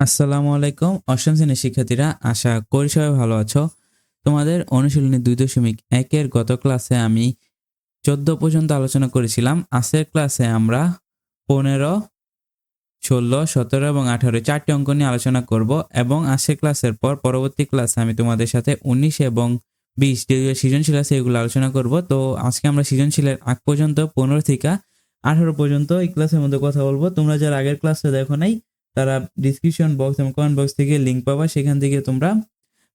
আসসালামু আলাইকুম। অষ্টম শ্রেণির শিক্ষার্থীরা, আশা করি সবাই ভালো আছো। তোমাদের অনুশীলনী দুই দশমিক একের গত ক্লাসে আমি চোদ্দ পর্যন্ত আলোচনা করেছিলাম। আজকের ক্লাসে আমরা পনেরো, ষোলো, সতেরো এবং আঠারো চারটি অঙ্ক নিয়ে আলোচনা করব এবং আজকের ক্লাসের পর পরবর্তী ক্লাসে আমি তোমাদের সাথে উনিশ এবং বিশ যেগুলো সৃজনশীল আছে এগুলো আলোচনা করব। তো আজকে আমরা সৃজনশীলের আগ পর্যন্ত পনেরো থেকে আঠারো পর্যন্ত এই ক্লাসের মধ্যে কথা বলব। তোমরা যারা আগের ক্লাসে দেখো নাই তারা ডিসক্রিপশন বক্স এবং কমেন্ট বক্স থেকে লিঙ্ক পাবা, সেখান থেকে তোমরা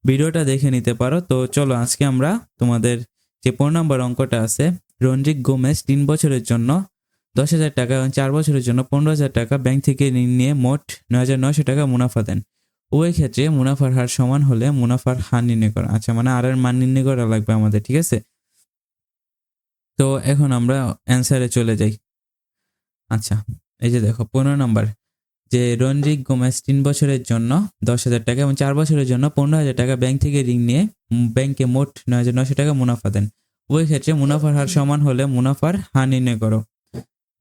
ভিডিওটা দেখে নিতে পারো। তো চলো আজকে আমরা তোমাদের যে পনেরো নম্বর অঙ্কটা আছে, রঞ্জিত গোমেজ তিন বছরের জন্য দশ হাজার টাকা এবং চার বছরের জন্য পনেরো হাজার টাকা ব্যাংক থেকে ঋণ নিয়ে মোট নয় হাজার নয়শো টাকা মুনাফা দেন। ওই ক্ষেত্রে মুনাফার হার সমান হলে মুনাফার হার নির্ণয় করা। আচ্ছা মানে আর এর মান নির্ণয় করা লাগবে আমাদের, ঠিক আছে? তো এখন আমরা অ্যান্সারে চলে যাই। আচ্ছা এই যে দেখো, পনেরো নম্বর যে রঞ্জিক গোমেজ তিন বছরের জন্য দশ হাজার টাকা এবং চার বছরের জন্য পনেরো হাজার টাকা ব্যাংক থেকে ঋণ নিয়ে ব্যাংকে মোট নয় হাজার নয়শো টাকা মুনাফা দেন। ওই ক্ষেত্রে মুনাফার হার সমান হলে মুনাফার হার নির্ণয় করো।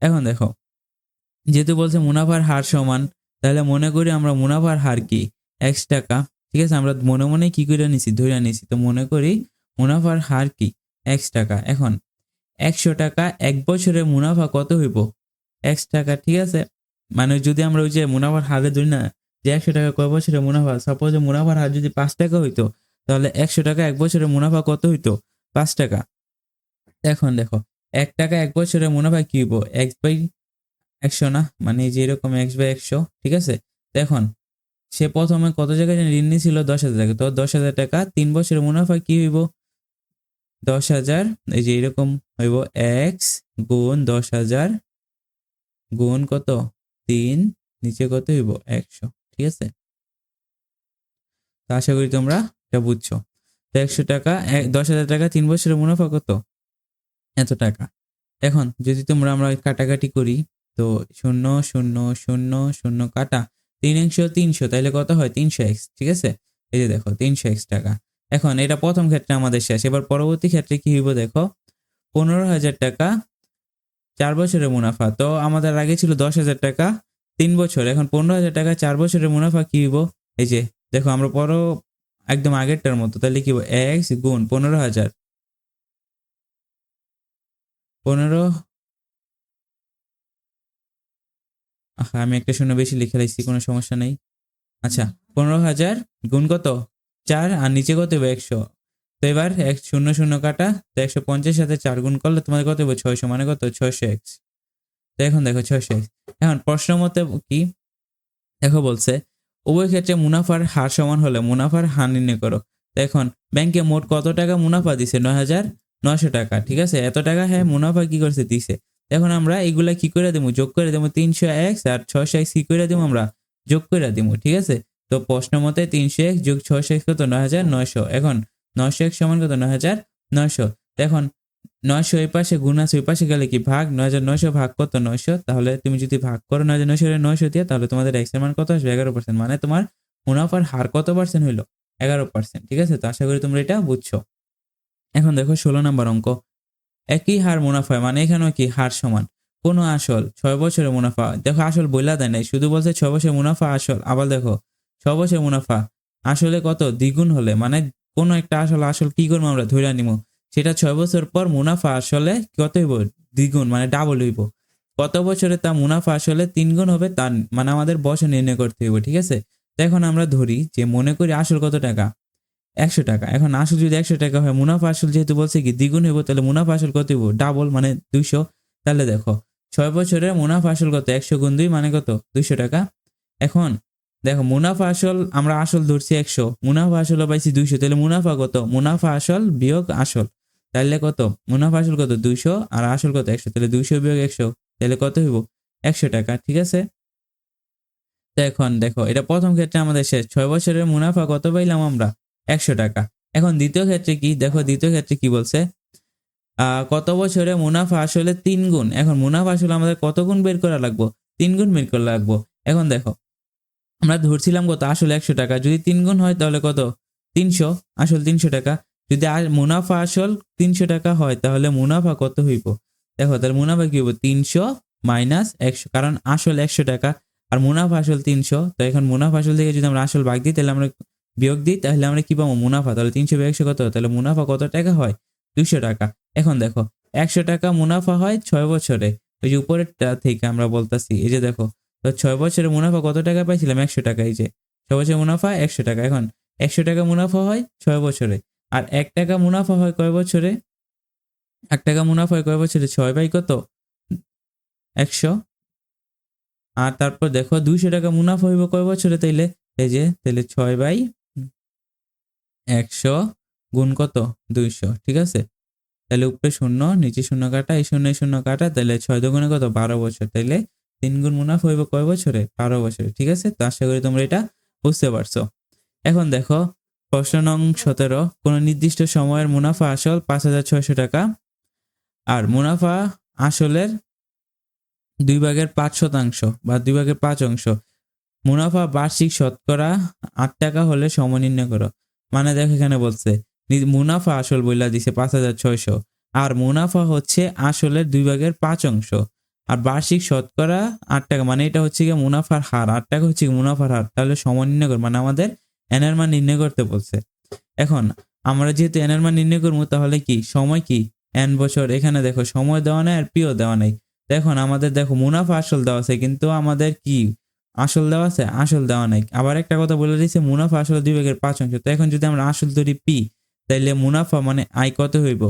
এখন দেখো, যেহেতু বলছে মুনাফার হার সমান, তাহলে মনে করি আমরা মুনাফার হার কি? এক্স টাকা, ঠিক আছে? আমরা মনে মনে কি করে নিছি? ধরে নিছি। তো মনে করি মুনাফার হার কি? এক্স টাকা। এখন, একশো টাকা এক বছরে মুনাফা কত হইব? এক্স টাকা, ঠিক আছে? মানে যদি আমরা ওই যে মুনাফার হারে ধরি না, যে একশো টাকা কয় বছরে মুনাফা? সাপোজ মুনাফার হার যদি পাঁচ টাকা হইতো, তাহলে একশো টাকা এক বছরে মুনাফা কত হইতো? পাঁচ টাকা। এখন দেখো, এক টাকা এক বছরে মুনাফা কি হইব? এক্স বাই একশো না? মানে যে এরকম এক্স বাই একশো, ঠিক আছে? এখন, সে প্রথমে কত জায়গায় ঋণ নিয়েছিল? দশ হাজার টাকা তো দশ হাজার টাকা তিন বছরের মুনাফা কি হইব? দশ হাজার, এই যে এরকম হইব, এক্স গুণ দশ হাজার গুণ কত? তিন, নিচে কত হইব? একশো, ঠিক আছে? তো আশা করি তোমরা এটা বুঝছ। তো একশো টাকা দশ হাজার টাকা তিন বছরের মুনাফা কত? এত টাকা। এখন যদি তোমরা আমরা কাটাকাটি করি, তো শূন্য শূন্য শূন্য শূন্য কাটা, তিন একশো, তিনশো তাহলে কত হয়? তিনশো এক্স, ঠিক আছে? এই যে দেখো, তিনশো এক্স টাকা। এখন এটা প্রথম ক্ষেত্রে আমাদের শেষ। এবার পরবর্তী ক্ষেত্রে কি হইব দেখো? পনেরো হাজার টাকা চার বছরের মুনাফা। তো আমাদের আগে ছিল দশ হাজার টাকা, তিন বছর। এখন পনেরো হাজার টাকা, চার বছরের মুনাফা কি হইব? এই যে, দেখো আমরা পরো একদম আগেরটার মতো, তাহলে কি এক্স গুণ পনেরো হাজার। পনেরো আমি একটা শূন্য বেশি লিখে লাইছি কোনো সমস্যা নেই। আচ্ছা পনেরো হাজার গুণ কত? চার, আর নিচে কত একশো। তো এবার এক শূন্য শূন্য কাটা, তো একশো পঞ্চাশ সাথে চার গুণ করলে তোমাদের কত হবে? ছয়শো মানে কত? ছয়শো এক্স। তো এখন দেখো ছয়শো এক্স। এখন প্রশ্ন মতে কি? দেখো বলছে, উভয় ক্ষেত্রে মুনাফার হার সমান হলে মুনাফার হার নির্ণয় করো। তো এখন ব্যাংকে মোট কত টাকা মুনাফা দিছে? নয় হাজার নয়শো টাকা, ঠিক আছে? এত টাকা হ্যাঁ মুনাফা কি করছে? দিছে। এখন আমরা এগুলা কি করে দেবো যোগ করে দেবো তিনশো এক্স আর ছয়শো এক্স কি করে দেবো আমরা? যোগ করে দেবো ঠিক আছে? তো প্রশ্ন মতে তিনশো এক্স যোগ ছয়শো এক্স কত? নয় হাজার নয়শো। এখন নয়শো এক সমান কত? নয় হাজার নয়শো। এখন নয়শো এই পাশে গুণ আছে, ওই পাশে গেলে কি ভাগ? নয় হাজার নয়শো ভাগ কত? নয়শো। তাহলে তুমি যদি ভাগ করো নয় হাজার নয়শো নয়শো দিয়ে, তাহলে তোমাদের এক্সের মান কত আসবে? এগারো পার্সেন্ট মানে তোমার মুনাফার হার কত পার্সেন্ট হইল? এগারো পার্সেন্ট ঠিক আছে? তো আশা করি তোমরা এটা বুঝছ। এখন দেখো ষোলো নম্বর অঙ্ক। একই হার মুনাফা মানে এখানেও কি? হার সমান। কোনো আসল ছয় বছরের মুনাফা? দেখো, আসল বইলা দেয় নাই। শুধু বলছে ছয় বছরের মুনাফা, আসল। আবার দেখো, ছয় বছরের মুনাফা। আসলে কত? দ্বিগুণ হলে মানে কোনো একটা আসল আসল কি করব আমরা? ধরে নিব সেটা ছয় বছর পর মুনাফা আসলে কত হইব? দ্বিগুণ মানে ডাবল হইব। কত বছরে তা মুনাফা আসলে তিনগুণ হবে, তার মানে আমাদের বছর নির্ণয় করতে হইব, ঠিক আছে? তো এখন আমরা ধরি যে মনে করি আসল কত টাকা? একশো টাকা। এখন আসল যদি একশো টাকা হয়, মুনাফা আসল যেহেতু বলছে কি দ্বিগুণ হইব, তাহলে মুনাফা আসল কত হইব? ডাবল মানে দুইশো। তাহলে দেখো, ছয় বছরের মুনাফা আসল কত? একশো গুণ দুই মানে কত? দুইশো টাকা। এখন দেখো, মুনাফা আসল, আমরা আসল ধরছি একশো। মুনাফা আসল পাইছি দুইশো। তাহলে মুনাফা কত? মুনাফা আসল বিয়োগ আসল। তাহলে কত? মুনাফা আসল কত? দুইশো। আর আসল কত? একশো। তাহলে দুইশো বিয়োগ একশো। তাহলে কত হইব? একশো টাকা, ঠিক আছে? তো এখন দেখো, এটা প্রথম ক্ষেত্রে আমাদের শেষ। ছয় বছরের মুনাফা কত পাইলাম আমরা? একশো টাকা। এখন দ্বিতীয় ক্ষেত্রে কি? দেখো, দ্বিতীয় ক্ষেত্রে কি বলছে? কত বছরে মুনাফা আসলে তিন গুণ এখন মুনাফা আসলে আমাদের কত গুণ বের করা লাগবো? তিন গুণ বের করা লাগবো। এখন দেখো আমরা ধরছিলাম কত? আসলে একশো টাকা। যদি তিন গুণ হয় তাহলে কত? তিনশো। আসল তিনশো টাকা। যদি মুনাফা আসল তিনশো টাকা হয় তাহলে মুনাফা কত হইব? দেখো, তাহলে মুনাফা কি হইব? তিনশো মাইনাস একশো। কারণ আসল একশো টাকা আর মুনাফা আসল তিনশো। তো এখন মুনাফা আসল থেকে যদি আমরা আসল ভাগ দিই, তাহলে আমরা বিয়োগ দিই, তাহলে আমরা কি পাবো? মুনাফা। তাহলে তিনশো বিয়োগ একশো কত? তাহলে মুনাফা কত টাকা হয়? দুশো টাকা। এখন দেখো, একশো টাকা মুনাফা হয় ছয় বছরে। ওই যে উপরেরটা থেকে আমরা বলতাছি, এই যে দেখো তো ছয় বছরে মুনাফা কত টাকা পাইছিলাম? একশো টাকা। এই যে, ছয় বছরের মুনাফা একশো টাকা। এখন একশো টাকা মুনাফা হয় ছয় বছরে। আর এক টাকা মুনাফা হয় কয় বছরে? এক টাকা মুনাফা হয় কয় বছরে? ছয় বাই কত? একশো। আর তারপর দেখো দুইশো টাকা মুনাফা হইব কয় বছরে তাইলে? এই যে তাহলে ছয় বাই একশো গুণ কত? দুইশো, ঠিক আছে? তাহলে উপরে শূন্য, নিচে শূন্য কাটা, এই শূন্য শূন্য কাটা তাহলে ছয় দুগুণে কত? বারো বছর। তাইলে তিন গুণ মুনাফা হইব কয় বছরে? বারো বছরে, ঠিক আছে? তো আশা করি তোমরা এটা বুঝতে পারছ। এখন দেখো, প্রশ্ন নং সতেরো, কোনো নির্দিষ্ট সময়ের মুনাফা আসল পাঁচ হাজার ছয়শো টাকা। আর মুনাফা আসলের দুই ভাগের পাঁচ শতাংশ বা দুই ভাগের পাঁচ অংশ। মুনাফা বার্ষিক শতকরা আট টাকা হলে সম নির্ণয় করো। মানে দেখো এখানে বলছে মুনাফা আসল বইলা দিছে পাঁচ হাজার ছয়শো। আর মুনাফা হচ্ছে আসলের দুই ভাগের পাঁচ অংশ। আর বার্ষিক শতকরা আট টাকা মানে এটা হচ্ছে গিয়ে মুনাফার হার। আট টাকা হচ্ছে মুনাফার হার। তাহলে সময় নির্ণয় মানে আমাদের এনের মান নির্ণয় করতে বলছে। এখন আমরা যেহেতু এনের মান নির্ণয় করব, তাহলে কি? সময় কি? এন বছর। এখানে দেখো, সময় দেওয়া নাই আর পিও দেওয়া নেই। দেখুন, আমাদের দেখো মুনাফা আসল দেওয়া আছে, কিন্তু আমাদের কি? আসল দেওয়া আছে? আসল দেওয়া নাই। আবার একটা কথা বলে দিয়েছে, মুনাফা আসল দুই ভাগের পাঁচ অংশ। তো এখন যদি আমরা আসল ধরি পি তাইলে মুনাফা মানে আয় কত হইব?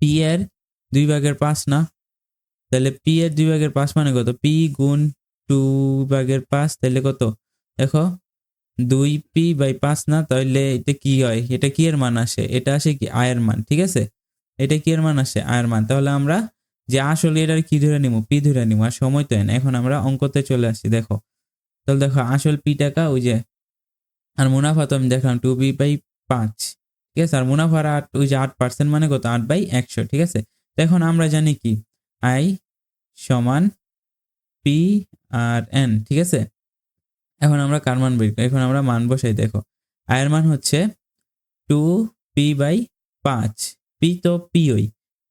পি এর দুই ভাগের পাঁচ না? তাহলে পি এর দুই ভাগের পাঁচ মানে কত? পি গুণ টু ভাগের পাঁচ, তাহলে কত? দেখো, দুই পি বাই পাঁচ না, তাহলে এটা কি হয়? এটা কি এর মান আসে? এটা আসে কি? আয়ের মান, ঠিক আছে? এটা কি এর মান আসে? আয়ের মান। তাহলে আমরা যে আসলে এটার কি ধরে নিব? পি ধরে নিব, আর সময় তো না। এখন আমরা অঙ্কতে চলে আসছি দেখো। তাহলে দেখো, আসল পি টাকা ওই যে, আর মুনাফা তো আমি দেখলাম টু বি বাই পাঁচ, ঠিক আছে? আর মুনাফার আট, ওই যে আট পার্সেন্ট মানে কত? আট বাই একশো, ঠিক আছে? তো এখন আমরা জানি কি? আই সমান পি আর এন, ঠিক আছে? এখন আমরা কার মান বের এখন আমরা মান বসাই, দেখো। আয়ের মান হচ্ছে টু পি বাই পাঁচ। পি তো পি ওই।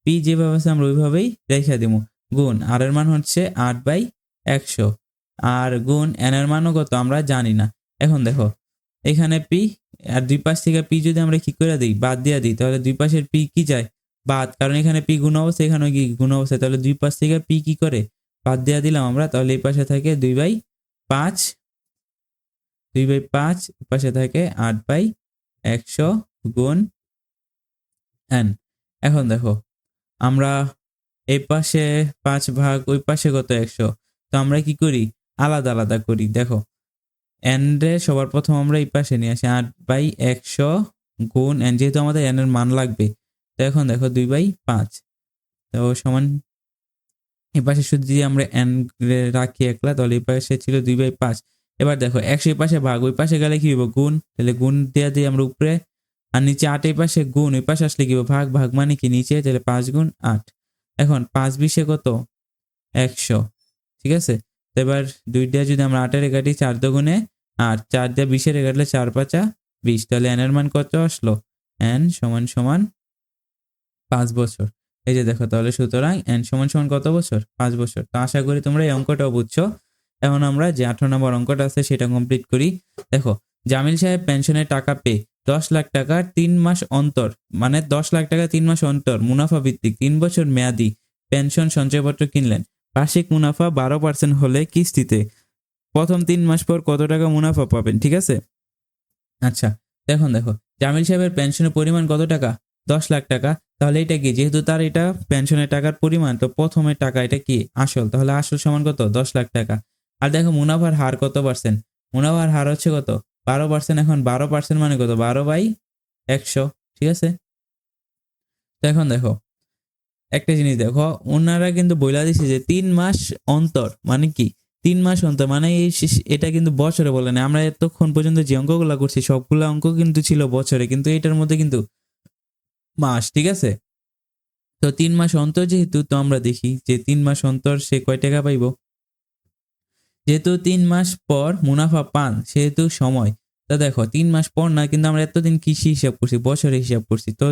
পি যেভাবে আছে আমরা ওইভাবেই রেখে দিব গুণ আর এর মান হচ্ছে আট বাই একশো। আর গুণ এন এর মানও কত আমরা জানি না। এখন দেখো, এখানে পি আর দুই পাশ থেকে পি যদি আমরা কি করে দিই, বাদ দিয়ে দিই, তাহলে দুই পাশের পি কি যায়? বাদ, কারণ এখানে পি গুণ অবস্থা এখানে কি গুণ অবস্থা? তাহলে দুই পাশ থেকে পি কি করে? বাদ দিয়ে দিলাম আমরা, তাহলে এই পাশে থাকে দুই বাই পাঁচ, দুই বাই পাঁচ পাশে থাকে আট বাই একশো গুণ এন। এখন দেখো, আমরা এই পাশে পাঁচ ভাগ, ওই পাশে কত একশো? তো আমরা কি করি? আলাদা আলাদা করি। দেখো, এন রে সবার প্রথম আমরা এই পাশে নিয়ে আসি, আট বাই একশো গুণ এন, যেহেতু আমাদের এন এর মান লাগবে তো এখন দেখো দুই বাই পাঁচ। তো সমান এই পাশে শুধু যদি আমরা এন রাখি একলা, তাহলে এই পাশে ছিল দুই বাই পাঁচ। এবার দেখো, একশো পাশে ভাগ, ওই পাশে গেলে কি হইব? গুণ। তাহলে গুণ দেওয়া দিই আমরা উপরে, আর নিচে আট এই পাশে গুণ, ওই পাশে আসলে কি? ভাগ ভাগ মানে কি? নিচে, তাহলে পাঁচ গুণ আট। এখন পাঁচ বিশে কত? একশো। ঠিক আছে? এবার দুইটা যদি আমরা আটের কাটি, চার দুগুণে আট, চার দিয়ে বিশের কাটলে চার পাঁচা বিশ। তাহলে এন এর মান কত আসলো? এন সমান সমান পাঁচ বছর। এই যে দেখো তাহলে সুতরাং এন সমান সমান কত বছর? পাঁচ বছর। তো আশা করি তোমরা এই অঙ্কটাও বুঝছ। এখন আমরা যে আঠারো নম্বর অঙ্কটা আছে সেটা কমপ্লিট করি। দেখো, জামিল সাহেব পেনশনের টাকা পেয়ে দশ লাখ টাকার তিন মাস অন্তর মানে দশ লাখ টাকা তিন মাস অন্তর মুনাফা ভিত্তিক তিন বছর মেয়াদি পেনশন সঞ্চয়পত্র কিনলেন। বার্ষিক মুনাফা বারো পার্সেন্ট হলে কিস্তিতে। প্রথম তিন মাস পর কত টাকা মুনাফা পাবেন? ঠিক আছে? আচ্ছা এখন দেখো, জামিল সাহেবের পেনশনের পরিমাণ কত টাকা? দশ লাখ টাকা, তাহলে এটা কি? যেহেতু তার এটা পেনশনের টাকার পরিমাণ, তো প্রথমে টাকা এটা কি? আসল। তাহলে আসল সমান কত? দশ লাখ টাকা। আর দেখো, মুনাফার হার কত পার্সেন্ট মুনাফার হার হচ্ছে কত? বারো পার্সেন্ট এখন। বারো পার্সেন্ট মানে কত? বারো বাই একশো। ঠিক আছে? তো এখন দেখো, একটা জিনিস দেখো, ওনারা কিন্তু বইলা দিছে যে তিন মাস অন্তর মানে কি? তিন মাস অন্তর মানে এটা কিন্তু বছরে বলে না আমরা এতক্ষণ পর্যন্ত যে অঙ্কগুলো করছি, সবগুলো অঙ্ক কিন্তু ছিল বছরে, কিন্তু এটার মধ্যে কিন্তু মাস, ঠিক আছে? তো তিন মাস অন্তর যেহেতু, তো আমরা দেখি যে তিন মাস অন্তর সে কয় টাকা পাইব? যেহেতু তিন মাস পর মুনাফা পান, সেহেতু সময়। তো দেখো, তিন মাস পর না, কিন্তু আমরা এতদিন কৃষি হিসাব করছি বছরে হিসাব করছি। তো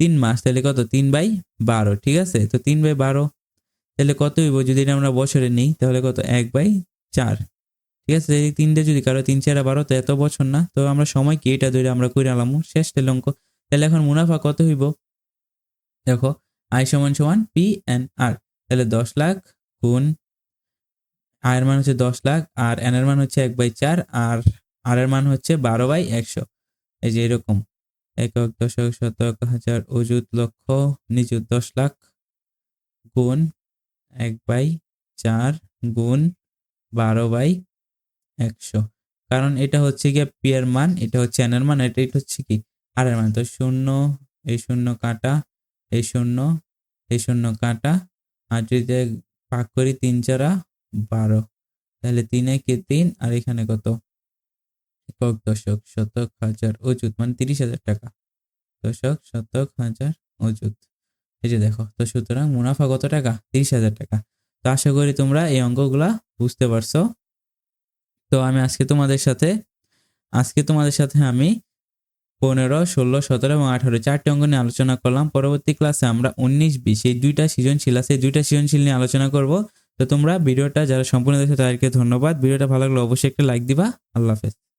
তিন মাস, তাহলে কত? তিন বাই বারো, ঠিক আছে? তো তিন বাই বারো, তাহলে কত হইব? যদি এটা আমরা বছরে নিই, তাহলে কত? এক বাই চার, ঠিক আছে? তিনটে যদি কারও তিন চারা বারো, তো এত বছর না। তো আমরা সময় কি এটা ধরে আমরা করে আলাম শেষ তেলে অঙ্ক তাহলে এখন মুনাফা কত হইব? দেখো আই সমান সমান পি এন আর তাহলে দশ লাখ গুণ আয়ের মান হচ্ছে দশ লাখ, আর এন এর মান হচ্ছে এক বাই চার, আর আর এর মান হচ্ছে বারো বাই একশো। এই যে এরকম। একক, দশক, শতক, হাজার, অযুত, লক্ষ, নিযুত, দশ লাখ গুণ এক বাই চার গুণ বারো বাই একশো। কারণ এটা হচ্ছে গিয়ে পি এর মান, এটা হচ্ছে এন এর মান এটা এটা হচ্ছে কি? আর এর মান তো শূন্য, এই শূন্য কাটা, এই শূন্য এই শূন্য কাটা। আর যদি ভাগ করি তিন চারা বারো, তাহলে তিনে কি তিন? আর এখানে কত? একক দশক শতক হাজার অযুত মানে তিরিশ হাজার টাকা। দশক শতক হাজার অযুত। এই যে দেখো, তো সুতরাং মুনাফা কত টাকা? তিরিশ হাজার টাকা। তো আশা করি তোমরা এই অঙ্কগুলা বুঝতে পারছ। তো আমি আজকে তোমাদের সাথে, আজকে তোমাদের সাথে আমি পনেরো, ষোলো, সতেরো এবং আঠারো চারটি অঙ্গ নিয়ে আলোচনা করলাম। পরবর্তী ক্লাসে আমরা উনিশ, বিশ, এই দুইটা সৃজনশীল আছে, এই দুইটা সৃজনশীল নিয়ে আলোচনা করব। তো তোমরা ভিডিওটা যারা সম্পূর্ণ দেখছ তাদেরকে ধন্যবাদ। ভিডিওটা ভালো লাগলে অবশ্যই একটা লাইক দিবা। আল্লাহ হাফেজ।